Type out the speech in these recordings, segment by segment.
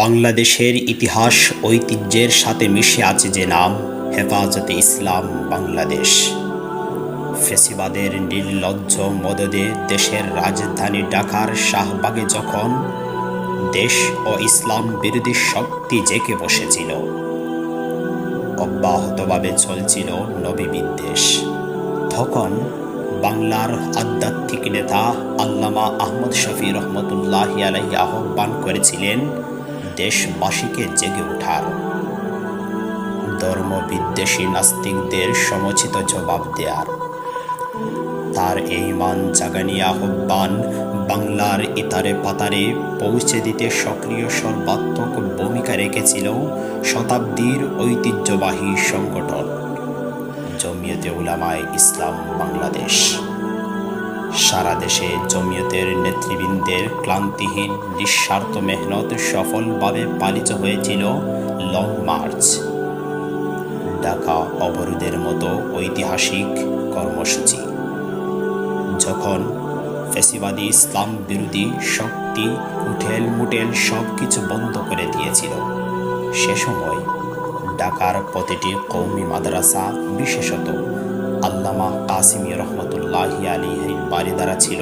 বাংলাদেশের ইতিহাস ঐতিহ্যের সাথে মিশে আছে যে নাম, হেফাজতে ইসলাম বাংলাদেশ। ফেসিবাদের নির্লজ্জ মদদে দেশের রাজধানী ঢাকার শাহবাগে যখন দেশ ও ইসলাম বিরোধী শক্তি জেকে বসেছিল, অব্যাহতভাবে চলছিল নবী বিদ্বেষ। তখন বাংলার আধ্যাত্মিক নেতা আল্লামা আহমদ শফি রহমতুল্লাহ আলাইহি আহ্বান করেছিলেন দেশবাসীকে জেগে ওঠার। ধর্মবিদ্বেষী নাস্তিকদের সমচিত জবাব দেয়ার। তার এই মান জাগানি আহ্বান বাংলার ইতারে পাতারে পৌঁছে দিতে সক্রিয় সর্বাত্মক ভূমিকা রেখেছিল শতাব্দীর ঐতিহ্যবাহী সংগঠন, জমিয়তে উলামায় ইসলাম বাংলাদেশ। সারা দেশে জমিয়তের নেতৃবৃন্দের ক্লান্তিহীন, নিঃস্বার্থ মেহনত সফলভাবে পালিত হয়েছিল লং মার্চ। ঢাকা অবরোধের মতো ঐতিহাসিক কর্মসূচি। যখন ফেসিবাদী ইসলাম বিরোধী শক্তি উঠেল মুটেল সব কিছু বন্ধ করে দিয়েছিল, সে সময় ঢাকার প্রতিটি কৌমি মাদ্রাসা বিশেষত আল্লামা কাসিমি রহমতুল্লাহি আলীহির বাড়ি দ্বারা ছিল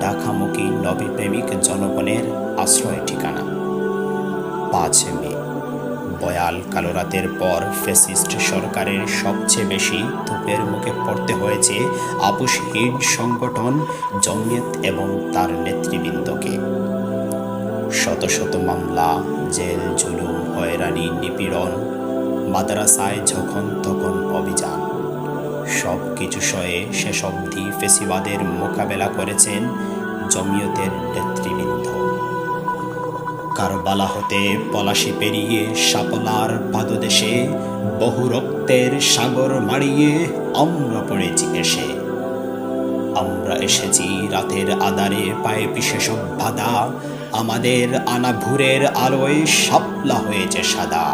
ঢাকামুখী নবী প্রেমিক জনগণের আশ্রয় ঠিকানা। পাঁচ মে, বয়াল কালো রাতের পর ফেসিস্ট সরকারের সবচেয়ে বেশি তোপের মুখে পড়তে হয়েছে আপুসহীন সংগঠন জমিয়ত এবং তার নেতৃবৃন্দকে। শত শত মামলা, জেল, জুলুম, হয়রানি, নিপীড়ন, মাদ্রাসায় যখন তখন অভিযান। সব কিছু সয়ে শেষ অবধি ফেসিবাদের মোকাবেলা করেছেন জমিয়তের নেতৃবৃন্দ। কারবালা হতে পলাশি পেরিয়ে সাপলার পাদদেশে বহু রক্তের সাগর মারিয়ে আমরা পড়েছি এসে। আমরা এসেছি রাতের আদারে পায়ে পিষে সব বাধা, আমাদের আনা ভুরের আলোয় শাপলা হয়েছে সাদা।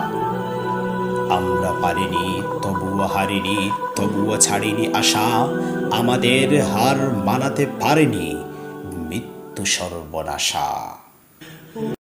আমরা পারিনি তবুও হারিনি তবুও ছাড়িনি আশা। আমাদের হার মানাতে পারেনি মৃত্যু সর্বনাশা।